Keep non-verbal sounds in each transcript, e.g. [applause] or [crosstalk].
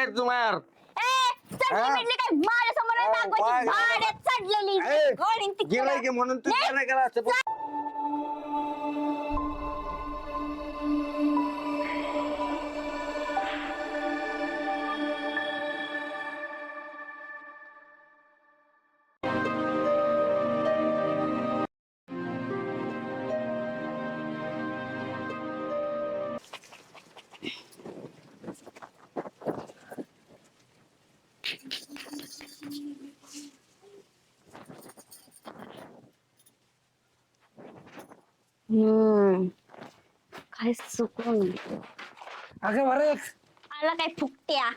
काय तुम्हाला हा? काय माझ्यासमोर नाही. भाड्यात चढलेली ए, गोडीन तिकडं. गेलाय की म्हणून तू नाही, नाही केला असतं हम्म. काय चुकून? अगं बरं. आला काय फुकट्या?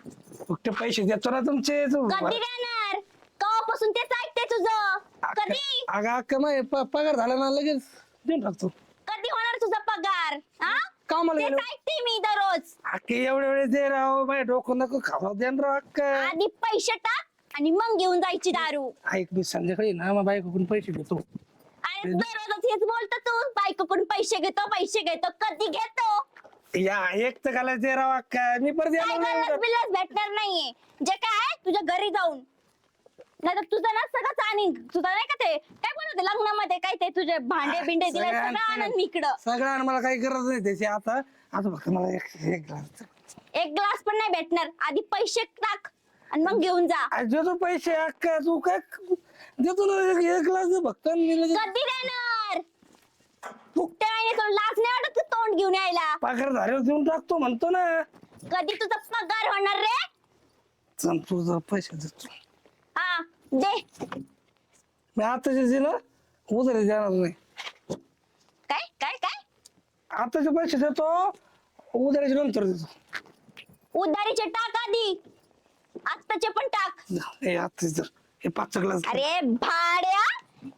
फक्त पैसे देतो ना तुमचे. तू कधी देणार? कवापासून तेच ऐकते तुझं. कधी? अगं अक्का माय प- पगार झाला ना लगेच. देऊन टाकतो. कधी होणार तुझा पगार? हा? कामाला तेच गेलो. ऐकते मी दररोज. अक्के एवढे वेळेस दे राव. डोकं नको खावा दे ना राव अक्का आधी पैसे टाक आणि मग घेऊन जायची दारू. ऐक मी संध्याकाळी ना मग बायकोकडून पैसे घेतो. हेच बोलतो तू. बायकोकडून पैसे घेतो पैसे घेतो. कधी घेतो? या एक तर घालायचं राव अक्का मी परत काय गल्लस. बिल्लस भेटणार नाहीये. जे काय आहे तुझ्या घरी जाऊन. नाही तर तुझं ना सगळं आणि तुझं नाही का ते? काय बनवते लग्नामध्ये? काय ते तुझे भांडे बिंडे दिले सगळं आणतो. आनंद इकडं. सगळं आणि मला काही गरज नाही त्याची. आता आता फक्त मला एक एक ग्लास एक ग्लास पण नाही भेटणार. आधी पैसे टाक आणि मग घेऊन जा. देतो पैसे अक्का तू काय देतो ना एक- एक ग्लास मी लगेच कधी देणार? फुकट्या महिने तुला लाज नाही वाटत तोंड घेऊन यायला? पगार झाल्यावर देऊन टाकतो म्हणतो ना. कधी तुझा पगार होणार रे? चल तू जर पैसे देतो हा दे. मी आताचे ना उधारी देणार नाही. काय काय काय? आताचे पैसे देतो उधारीचे नंतर देतो. उधारीचे टाक आधी. आत्ताचे पण टाक. हे आताचे तर हे पाच ग्लास अरे भाड्या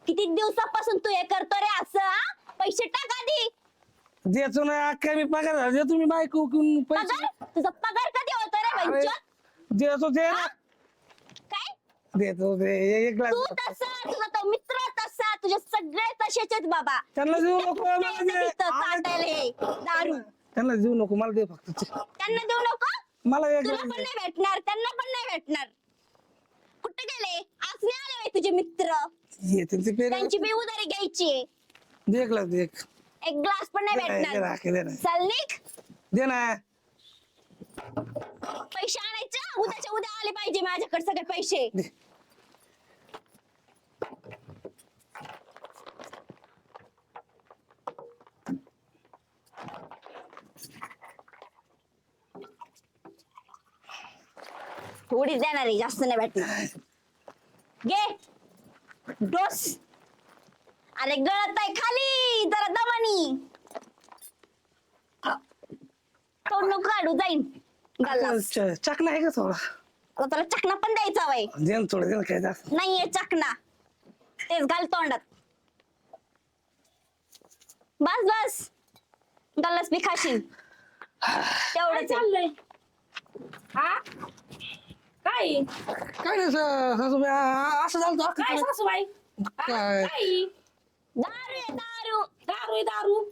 किती दिवसापासून तू हे करतो रे असं हा? पैसे टाक आधी. देतो ना अख्खा मी पगार झाला. देतो मी बायको घेऊन पैसे. पगार? तुझा पगार कधी होतो रे अरे, देतो दे ना. काय? देतो दे एक ग्लास. तू तसा तुझा तो मित्र तसा तुझे सगळे तसेच आहेत बाबा. त्यांना देऊ नको मला ते चाटायला हे दारू. त्यांना देऊ नको मला दे फक्त. ते. त्यांना देऊ नको? मला एक तुला ग्लास पण दे. नाही भेटणार त्यांना पण नाही भेटणार. कुठे गेले? आज नाही आले बाई तुझे मित्र. येते ते पेरे त्यांची बी उधारी घ्यायची. दे एक ग्लास दे एक ग्लास पण नाही दे ना, दे ना, भेटणार दे ना. चल निघ. दे ना. पैसे आणायचे उद्याच्या उद्या आले पाहिजे माझ्याकडे सगळे पैसे. दे. थोडीच देणार आहे जास्त नाही भेटणार. घे. डोस. अरे गळत आहे खाली जरा दमानी. तोंड नको काढू जाईन. गल्लास. च- चकना आहे का थोडा? आता तुला चकना पण द्यायचा वय दे ना थोडं दे ना काय जास्त. नाहीये चकना. तेच घाल तोंडात. बस बस. गल्लास बी खाशील. तेवढंच आहे. चाललंय? हा? काय? काय नाही स- सासूबाई आ- असं झालं होतं. काय. सासूबाई? हा? काय? काय? दारू आहे दारू. दारू आहे दारू.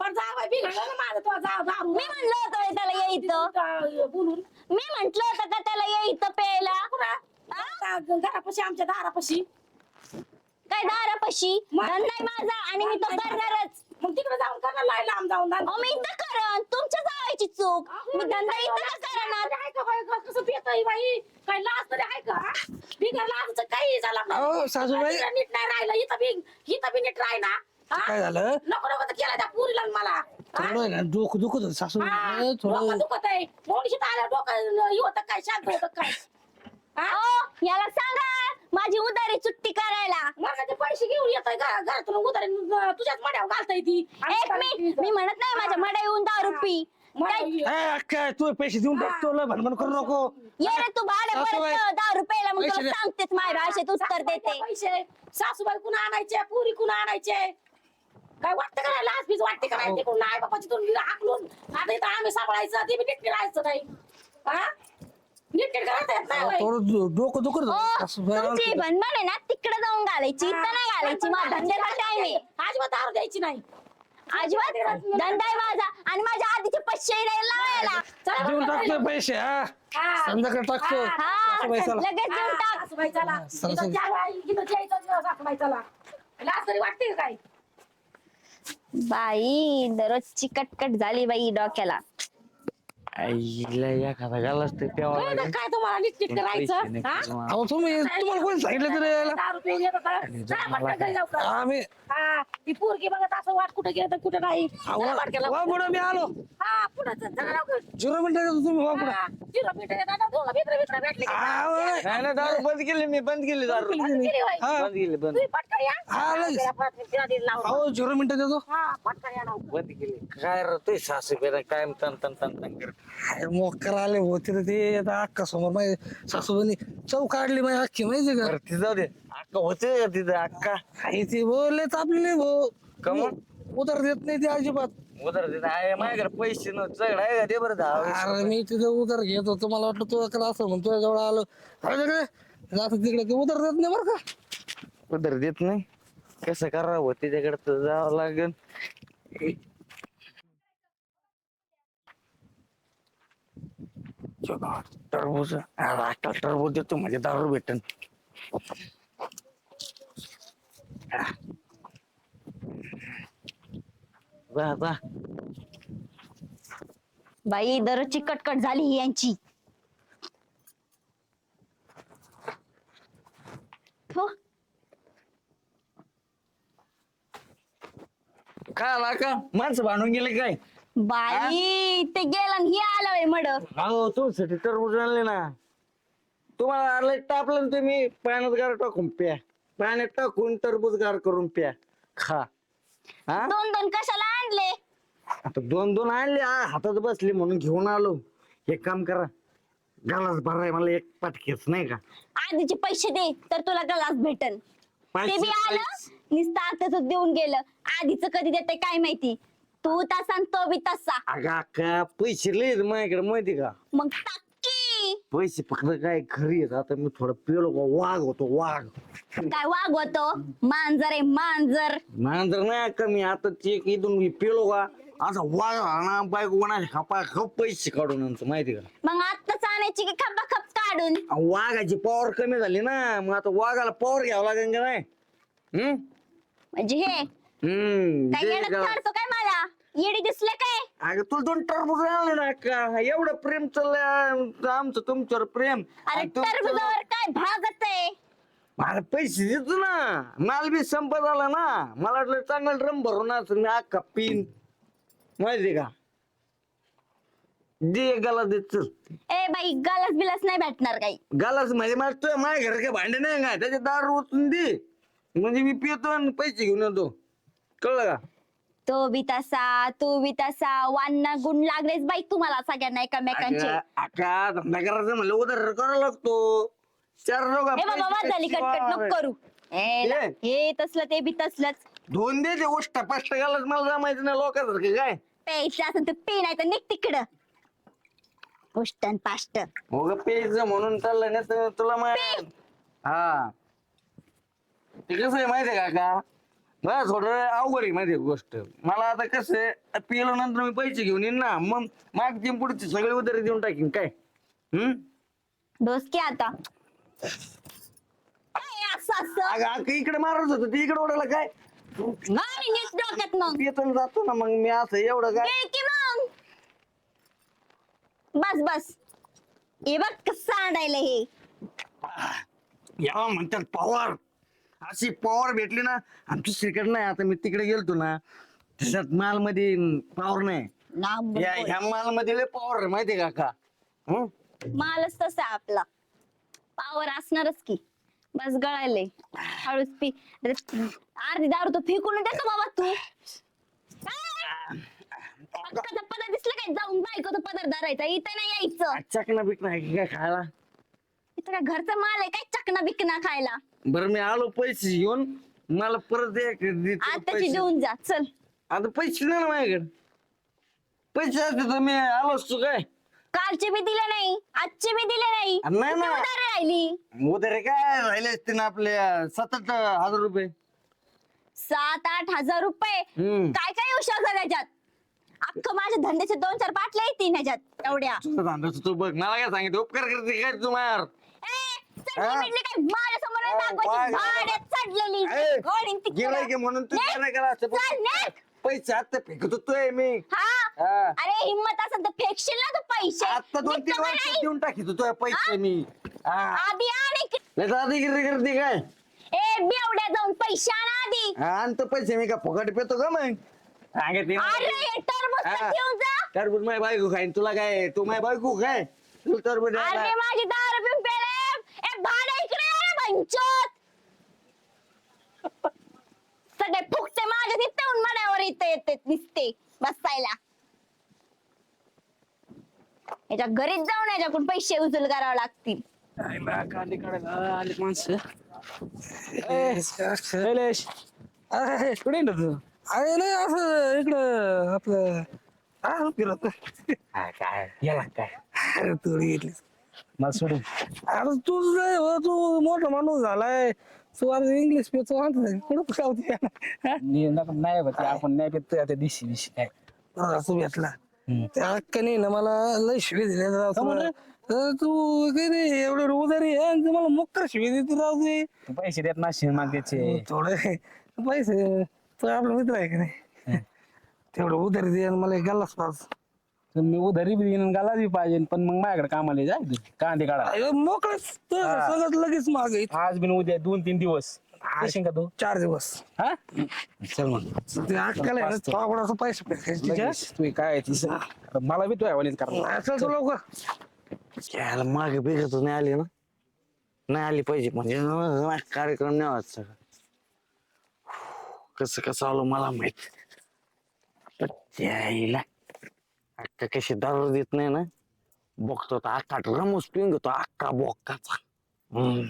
पण जावाय बिघडलं ना माझं तो जा दारू. मी म्हणलं होतं त्याला ये इथं. का- बोलून. मी म्हंटल होतं का त्याला ये इथं प्यायला? पुन्हा घरापाशी आमच्या दारापाशी. काय दारापाशी? धंदा आहे माझा आणि मी तो करणारच मग तिकडे जाऊन करणार लाय लांब जाऊन. अहो मी इथं करण तुमच्या जावायची चूक मी धंदा इथं का करणार आहे का बाई? कसं पितय बाई काय लाज तरी आहे का बिगर लाजचं काही झालं. अहो, सासूबाई. नीट नाही राहिलं इथं बी इथं बी नीट राही ना हा? काय झालं नको नको तर केला त्या पुरीला आणि मला हा? थोडं आहे ना डोकं दुखत होतं सासू हा, डोकं थोडं दुखत आहे थोडीशी आलं डोकं हे होतं काय शांत होतं काय हा? अहो याला सांगा माझी उधारी चुट्टी करायला. ते पैसे घेऊन येत घरातून उधारी अं, तुझ्याच मड्यावर घालताय ती. एक मिनिट मी म्हणत नाही माझ्या मडा येऊन दारू पी काय- ए, अक्का तू पैसे देऊन टाकतो लय भनभन करू नको. ये रे तू भाडे सासूबाई. परत दारू प्यायला मग पैसे तुला दे. सांगतेच माझ्या भाषेत उत्तर देते. पैसे. सासूबाई कुणा आणायचे? पुरी कुणा आणायचे? काय वाटतं का नाही? लाज बीज वाटते का नाही ते कोण नाही बापाची तोंड हाकलून. आता इथं आम्ही सांभाळायचं ते बी नीट राहायचं नाही. हा? नीट राहता येत नाही बाई. थोडं डो- डोकं दुखत ओ होतं सासूबाई तुमची भनभन आहे ना तिकडे जाऊन घालायची इथं नाही घालायची माझा धंद्याचा टाइम आहे. अजिबात दारू द्यायची नाही. अजिबात धंदा आहे माझा आणि माझ्या आधीचे पैसे नाही लावायला. चला देऊन बरं, टाकतो पैसे हा. हा. संध्याकाळी टाकतो हा, सासूबाई चला. लगेच देऊन टाक. सासूबाई चला. सरस- इथं जेवाय, इथं जेवायचं दिवस सासूबाई चला. लाज तरी वाटते का काय बाई दररोजची कटकट झाली बाई डोक्याला. आईला एखादा गालाच ते प्यावा कळलं लागेल काय तुम्हाला नीट पण पैसे करायचं नाही हा? कमवा. अहो तुम्ही तुम्हाला कोणी सांगितलं तरी यायला दारू पिऊन येतं का? चला पटकन घरी जाऊ का? आम्ही हा ती पोरगी बघत असं वाट कुठे गेलं तर कुठे नाही पटकन वा मी आलो हा पुढे चला लवकर. झिरो मिनिटं देतो तुम्ही वा पुढे हा, झिरो मिनिटं येतात ना, दोघं मित्र मित्र भेटले की नाही ना दारू बंद केली मी बंद केली दारू. बंद केली होय. हा. बंद केली बंद. तुम्ही पटकन या. हा, लगेच. आपल्याला परत तिला दिलं लावून. अहो झिरो मिनिटं देतो हा पटकन या लवकर. बंद केली. काय रे सासू बेरा काय तन तन तन तन करत. अरे मोकर आले होते रे ते. आता अक्का समोर माझी सासूबाईनी चौ काढली माझी अख्खी माहिती का? बरं ती जाऊ दे. अक्का होते का तिथं अक्का? आई ती बोलले तापली नाही भाऊ. कमून? उतर देत नाही ती अजिबात. उदर तिथं आहे माझ्याकडे पैसे न चढ आहे का? ते बरं दहा अरे मी तिथे उतर घेत होतो मला वाटलं असं म्हणून तुझ्या जवळ आलो. अरे तिकडे जातो तिकडे ते उतर देत नाही बरं का? उदर देत नाही? कसं करावं? तिच्याकडे तर जावं लागेल. टरबूज अक्का टरबूज देतो म्हणजे दारू भेटन. बा बा बाई दररोजची कटकट झाली ही यांची. हो काय आला का? माणसं भांडून गेले काय? बाई ते गेलं आणि हे आलं मड. हो तुमच्यासाठी टरबूज आणले ना. तुम्हाला आलं टापलं ना तुम्ही पाण्यात गार टाकून प्या. पाण्यात टाकून टरबूज गार करून प्या. खा. हा? दोन दोन कशाला आणले? आता दोन दोन आणले आ, हातात बसले म्हणून घेऊन आलो. एक काम करा गालाच भराय मला एक पाटकेच नाही का? आधीचे पैसे दे तर तुला गलास भेटन. ते बी पैसे- आलं नुसतं आताच देऊन गेलं. आधीच कधी देते काय माहिती? तू तसा आणि तो बी तसा. अगं अक्का पैसे लय माझ्याकडे माहिती का? मग टाकी. पैसे फक्त काय घरी आता मी थोडं पिलो का वाघ होतो वाघ काय वागवतो? मांजर आहे मांजर. नांदर नाही अक्का मी आता चेक इथून पिलो का असा वाघ ना बायको कोणाला खपा खप पैसे काढून आणतो माहिती का? मग आत्ताच आणायची की खप्पा खप काढून? अहो, वाघाची पॉवर कमी झाली ना. मग आता वाघाला पॉवर घ्यावं लागेल का नाही? हम्म? म्हणजे हे हम्म, काय काढतो काय मला? येडी दिसले काय? अगं तुला दोन टरबूज आणले ना का एवढं प्रेम चाललंय आमचं तुमच्यावर प्रेम. अरे आणि तुमचं- टरबुजावर काय भागत आहे? मला पैसे देतो ना. माल बी संपत आला ना. मला वाटलं चांगलं ड्रम भरून असं मी अख्खा पिन. माहिती का? दे एक गाला दे चल. ए बाई गलस बिलस नाही भेटणार काही. गालाच म्हणजे मला तुझ्या माझ्या घरात काही भांडे नाही काय त्याचे दार ओतून दे. म्हणजे मी पितो आणि पैसे घेऊन येतो. कळलं का? तो बी तसा तू बी तसा वान्ना गुण लागलेच बाई तुम्हाला सगळ्यांना एकमेकांचे. अगं, अक्का धंदा करायचं म्हणलं उधार करावं लागतो. चार लोक हे बाबा वाद झाली कटकट नको करू. ए ला, ये. हे तसलं ते बी तसलंच. दोन दे ते गोष्ट पाच घालत मला जमायचं नाही लोकांसारखं काय? प्यायचं असं तर पी नाही तर निघ तिकडं. उष्टन पाष्ट. हो ग पेज म्हणून चाललंय ना तर तुला माहीत हा. ते कसं आहे माहितीये का का? मला थोडं अवघड आहे माहितीये गोष्ट? मला आता कसं पिलो नंतर मी पैसे घेऊन येईन ना. मग मागची आणि पुढची सगळे उधारी देऊन टाकीन. काय? हम्म? डोसके आता. काय असं असं. अगं इकडे मारत होतं. ते इकडे ओढायला काय? मारी नीट डोक्यात मग. येतो जातो ना मग. मी असं एवढं काय? ये की मग. बस बस. हे बघ कसं सांडायला हे. याला म्हणतात पॉवर. अशी पॉवर भेटली ना आणि दुसरीकडे नाही आता मी तिकडे गेलतो ना त्याच्यात माल मध्ये पॉवर नाही. लांब या ह्या माल मध्ये लय पॉवर आहे माहितीये का का? हं? मालच तसा आहे आपला. पावर असणारच की. बस गळायले. हळूच पी अरे, अर्धी दारू तो फेकून देतो बाबा तू. काय? पक्काचा पदर दिसला काय? जाऊन बायकोचा पदर धरायचा. इथं नाही यायचं. चकना बिकना आहे की काय खायला? काय घरचा माल आहे काय चकना बिकना खायला? बरं मी आलो पैसे घेऊन. मला परत दे दे तू आताची पैसे. देऊन जा चल. आता पैसे नाही ना माझ्याकडे. पैसे असते तर मी आलो असतो काय? कालचे बी दिले नाही आजचे बी दिले नाही. नाही ना. किती उधार राहिली. उधारे काय राहिले असते ना आपले सात आठ हजार रुपये. सात आठ हजार रुपये? हम्म. काय काय येऊ शकतं त्याच्यात अख्खं माझ्या धंद्याचे दोन चार बाटल्या येतील ह्याच्यात एवढ्या. तुझं धंद्याचं तू बघ मला काय सांगितलं? उपकार करते काय तू मार हा? भाड्यात चढलेली ए, म्हणून तू. काय केलं असं? चल. पैसे आता फेकत होतोय मी. हा. हा. अरे हिम्मत असेल तर फेकशील ना तू पैसे. आता दोन तीन निघतो का वर्ष नाही? देऊन टाकीत पैसे मी. हा. आधी आण इकडे. नाही तर आधी गिरी करते काय? ए बेवड्या जाऊन पैसे आण आधी. आणतो पैसे मी का फुकट पेतो का मग? सांगितले अरे हे टरबूज तर ठेवून जा. टरबूज माझी बायको खाईन. तुला काय? तू माझी बायको काय तू टरबूज अरे. माझी दारू पिऊन भंचोत सगळे फुकते माझ्या तिथून मड्यावर इथे येते दिसते बसायला. याच्या घरीच जाऊन याच्याकडून पैसे उचल करावे लागतील. आले माणसं. अरे अरे कुठे ना तू? नाही असं इकडं आपलं हा फिरत. काय काय? याला काय? अरे थोडी घेतली मला सोडून अरे तू नाही हो तू मोठा माणूस झालाय. तू आता इंग्लिश पेचो कुठं खावते मी नका- नाही ते आपण नाही पेत त्या दिवशी दिवशी काय. असं भेटला. हम्म. त्या अक्काने ना मला लय शिवे दिले राव? तुला. तर तू काय रे एवढं उदारी आहे आणि तू मला मोकर शिवे देते राव ते तू पैसे देत नसशील मग त्याचे. थोडे पैसे तो आपला मित्र आहे का नाही? तेवढं उधारी दे आणि मला एक गल्लाच पाच. तुम्ही उधारी बी देईन गाला बी पाहिजे पण मग माझ्याकडे कामाला जाय तू कांदे काढा. मोकळच. सगळं लगेच माग आज बिन उद्या दोन तीन दिवस. येशील का तू? चार दिवस. हा? चल मग. ते अक्काला आहे ना, पाचतो. थोडासा पैसे फेकायचे तिच्या. लगेच. तू काय ती मला बी तू करणार चल तू लवकर. यायला मागे बिघत नाही आली ना. नाही आली पाहिजे म्हणजे न- कार्यक्रम नाही व्हायचा सगळं. कसं कसं आलो मला माहीत. त्याला अक्का कशी दारू देत नाही ना? बघतो तर अख्खा रमूस पिऊन घेतो अख्खा बोक्काचा. हम्म.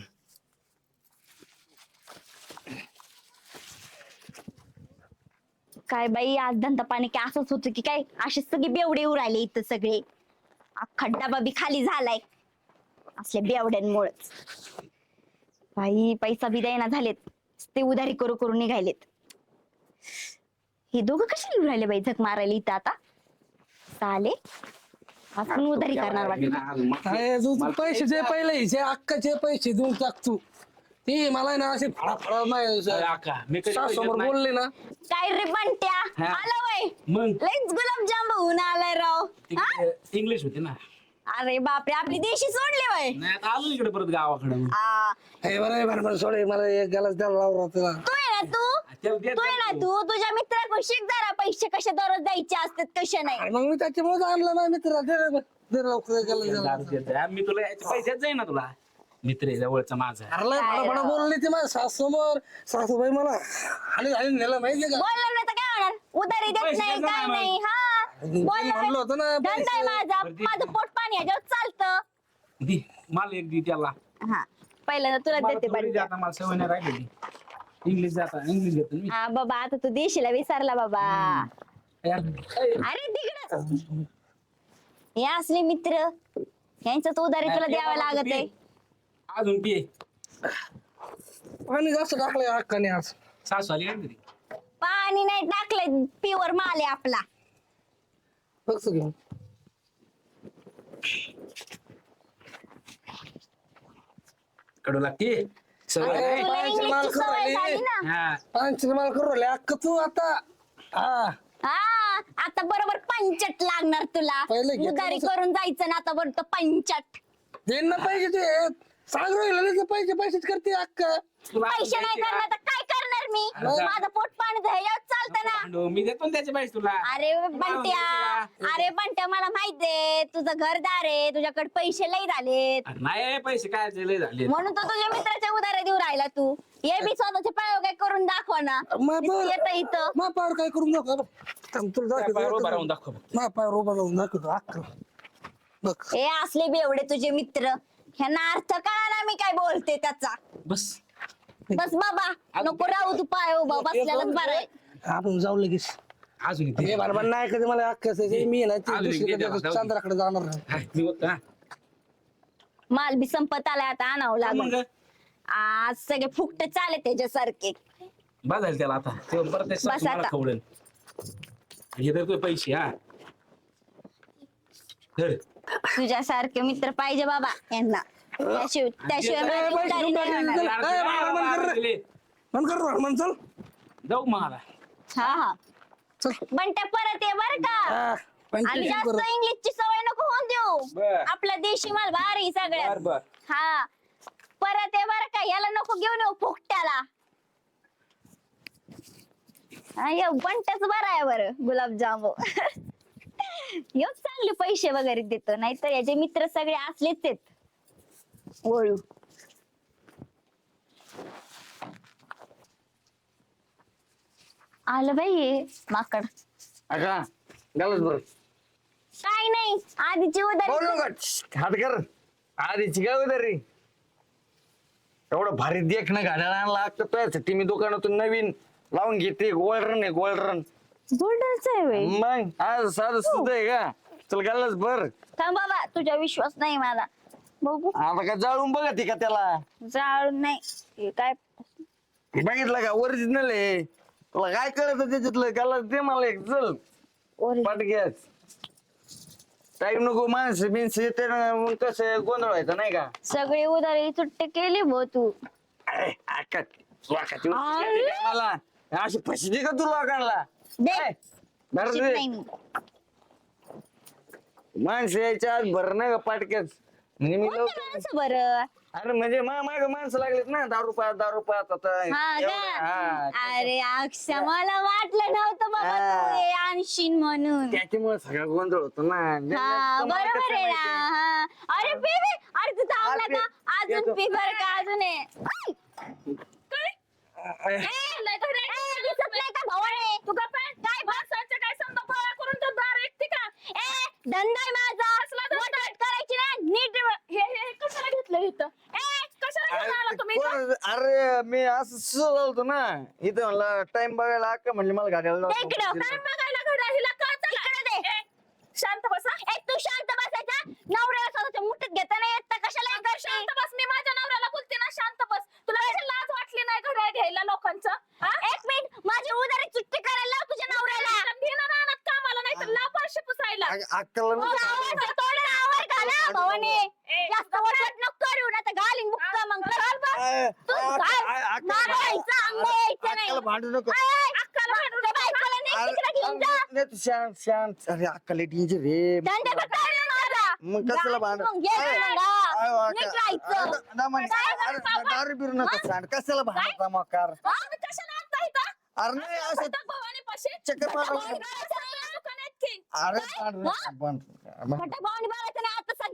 काय बाई आज धंदा पाणी काय असंच होतं की काय? असे सगळे बेवडे उरायले इथं सगळे. अख्खा डबा बी खाली झालाय. असल्या बेवड्यांमुळेच. बाई पैसा बी द्यायना झालेत. ते उधारी करू करू निघायलेत हे दोघं कशी लिहून राहिले बाई झक मारायला इथं आता? चाले आपण उधारी करणार वाटत अरे तू तू पैसे जे पहिले हिचे अक्काचे पैसे देऊन टाक तू. ते मला आहे ना असे फळा फळा नाही. समोर बोलले ना. काय रे बंट्या? हा. आलं वय मग? लईच गुलाबजाम होऊन आलाय राव. हा? इंग्लिश होते ना. अरे बापरे आपली देशी सोडली वय नाही आता आलो इकडे परत गावाकडे. आ, हे बरं आहे, बरं बरं सोड हे मला एक गलास द्यायला लावला तुला तू आहे ना तू. तू आहे ना तू. तुझ्या मित्राकडून शिक जरा पैसे कसे दररोज द्यायचे असतात कसे नाही. अरे मग मी त्याच्यामुळे आणलं ना मित्र दे रे, दे रे लवकर एक गलास द्यायला. मी तुला याचे पैसेच जाईन ना तुला. मित्र आहे जवळचा माझा अरे लय काय फळा राव. बोलली ती माझ्या सासूबाई मला आणि आणि नेलं माहितीये का? बोललं नाही तर काय होणार? उधारी देत पैसे नाही देत काय नाही नाही हा. बोललं म्हणलं होतं ना, नाही. धंदा आहे पैसे. माझा. माझं पोट पाणी ह्याच्यावर चालतं. दी मला एक दी त्याला. हा पहिल्यांदा तुला मला देते थोडी बंट्या जाता मला सवय नाही राहिलेली. इंग्लिश जाता इंग्लिश घेतो मी. हा बाबा आता तू देशीला विसरला बाबा. यार, ए, अरे. तिकडं हे असले मित्र यांचं उधारी तुला द्यावं लागत आहे. अजून पिये आणि जास्त टाकलंय अक्काने आज. सासू आली काय पाणी नाही टाकलंय प्युअर माल आहे आपला. बघ घेऊन. कडू लागते सवय अरे, नाही. तुला इंग्लिशची सवय करू झाली राहिली. ना हा पाच माल करू राहिले अक्क तू आता हा हा आता बरोबर पंचट लागणार तुला पहिले घेतलं उधारी नव्हतं. करून जायचं ना आता बरोबर पंचट देईन ना पैसे ते सांग राहिले पैसे पैसेच करते अक्क तुला पैसे नाही? करणार तर काय करणार मी अरे जा. माझं पोट पाणी चालतं ना. भांडू, मी देतो ना त्याचे पैसे तुला. अरे बंट्या माहिती? अरे बंट्या मला माहितीये तुझं घरदार आहे तुझ्याकडे पैसे लई झालेत. अरे नाही पैसे काय लय झाले म्हणून तो तुझ्या मित्राच्या उधाऱ्या देऊ राहिला तू. ये बी स्वतःचे पाय काय करून दाखव ना. येत इथं. मा पावर काय करून दाखव थांब, तुला पायावर उभा राहून दाखवतो दाखव बघ. मा पावर उभा राहून दाखवतो. अक्क बघ. हे असले बी एवढे तुझे मित्र. ह्यांना अर्थ कळा ना मी काय बोलते त्याचा. बस. बस बाबा नको राहू तू पाय उभा बसल्यालाच बरं आहे. आपण जाऊ लगेच. अजून इथे हे बरोबर नाही कधी मला असायची मी ना ती आलो, दुसरीकडे गेले, जाऊ दे. चांद्राकडे जाणार नाही. हा, मी होतो हा. माल बी संपत आलाय आता आणावं मग? लागेल आज सगळे फुकट चाले त्याच्यासारखे. बस झालं त्याला आता. ते परत ते सासू बस मला आता. खवळेल हे तर तुझे पैसे हा. धर. तुझ्यासारखे मित्र पाहिजे बाबा यांना. त्याशिवाय त्याशिवाय ए, माझी बाई, नाही होणार. ए, जाऊ मला हा. हा बंट्या परत ये बर का. हा, आणि पंचायती जास्त परत. इंग्लिशची सवय नको होऊन देऊ. बर. आपला देशी माल भारी बर सगळ्यात. बर हा. परत ये बर का याला नको घेऊन येऊ फुकट्याला. हा, यो बंट्याच बरं आहे बर गुलाबजामू. [laughs] योच चांगले पैसे वगैरे देतो नाहीतर याचे मित्र सगळे असलेच आहेत. ओळू आलं बाई हे माकड. अका घालच बरं. काय नाही आधीची बोल नका हात कर. आधीची काय उधारी? एवढं भारी देख ना गाड्याला आणला लागतं तुझ्यासाठी मी दुकानातून नवीन लावून घेते. गोल्डरन आहे गोल्डरन गोल्डनच आहे मग आज साधं सुद्धा आहे का? चल घालच बर. थांब बाबा तुझा विश्वास नाही मला. बघू. आता का जाळून बघा ती का त्याला? जाळून नाही. हे काय? बघितलं का? ओरिजिनल आहे. तुला काय कळत त्याच्यातलं? घाला दे मला एक चल. ओरे पाटक्याच टाईम नको माणसं बिनस येते ना मग कसं गोंधळ व्हायचं नाही का? सगळी उधारी सुट्टी केली भो तू. अरे, आका, ती अरे. येते का मला अशी फसली का तुला काढला दे. नाही मी. माणसं यायच्या आत भर ना का पाटक्याच म्हणजे मी कोणतं लवकर माणसं बरं अरे म्हणजे मा माग माणसं लागलेत ना दारू पात दारू पात आता हा एवढं, का. अरे अक्षा मला वाटलं नव्हतं बाबा. तू हे आणशीन म्हणून. त्याच्यामुळे सगळा गोंधळ होतो ना. हा तुम्हाला बरोबर कसं आहे माहिती? हा. अरे पी पी अरे तू थांबला हा, का पी- अजून येतो. पी बर का अजून आहे ए, दिसत नाही का भवाने तू गप्प आहे. काय भाषाचं काय समजा गोळा करून तो दार ऐकते का ए धंदा आहे माझा मोठमोठ करायची ना नीट हे हे कशाला घेतलं इथं ए कशाला घेऊन आला तुम्ही इथं? कोण- अरे मी असं सहज आलतो ना इथं म्हणलं टाइम बघायला अक्का म्हणली मला गाड्याला ते इकडं. लावून काय बघायला घड्याळ हिला कळतं का? इकडं दे. शांत बसा ए तू शांत बसायचा नवऱ्याला स्वतःच्या मुठीत घेता नाही येत तर कशाला हे? शांत बस मी माझ्या नवऱ्याला बोलते ना शांत बस तुला कशी लाज वाटली नाही घड्याळ घ्यायला लोकांचं हा? एक मिनिट माझी चुट्टी करायला लाव तुझ्या नवऱ्याला घे ना रानात कामाला नाही तर लाव पाचशे पुसायला अग- अक्काला तुझा नको. आवाज तोंडाला आवाज घाला भवानी ए, जास्त वटवट नको करू ना तर घालीन बुक्का मग चल बस. अय, भांडू नको. अरे, शांत शांत. अक्काला डेंजर रे. मग कसला भांड दारू बिरू नका सांड. कशाला भांडता मग कार अरे नाही असं. चक्कर मारा. अरे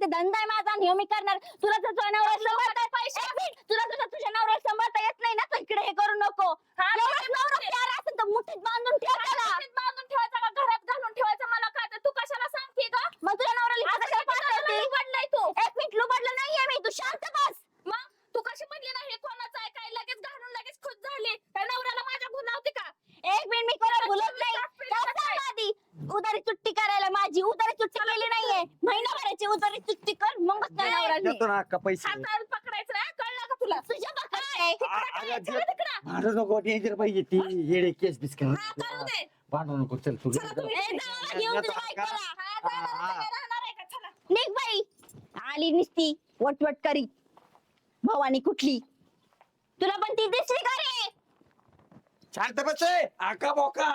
सध्या धंदा आहे माझा आणि ह्यो मी करणार. तुला जर तुझ्या नवऱ्याला सांभाळता पैसे तुला जर तुझ्या नवऱ्याला सांभाळता येत नाही ना तर इकडे हे करू नको. हा, नवरा प्यारा असेल तर मुठीत बांधून ठेव त्याला हातात बांधून ठेवायचा का घरात घालून ठेवायचा मला काय ते? तू कशाला सांगते ग मग तुझ्या नवऱ्याला इथं कशाला पाठवते? लुबडलाय तू एक मिनिट लुबडलं नाहीये मी तू शांत बस मग तू कशी म्हणली ना हे कोणाचं आहे काय लगेच घालून लगेच खुश झाली त्या नवऱ्याला माझ्या गुन्हावती का एक मिनिट मी कोणाला बोलत नाही जाऊ सांग आधी उधारी चुट्टी करायला माझी उधारी चुट्टी केली नाहीये महिनाभराची उधारी चुट्टी कर मग अक्का पैसे हातावर पकडायचं कळलं का तुला तुझ्या आ- तिकडं. नको डेंजर पाहिजे ती येडे केस बिस हा, करू दे. भांडू नको चल तू चला तुम्ही. ए, जाऊ घेऊन तुझ्या बायकोला. हा, जाणार आहे का? राहणार आहे का? चला. निघ बाई आली निसती वटवट करी भवानी कुठली तुला पण ती दिसली का रे शांत बस ए, आका बोका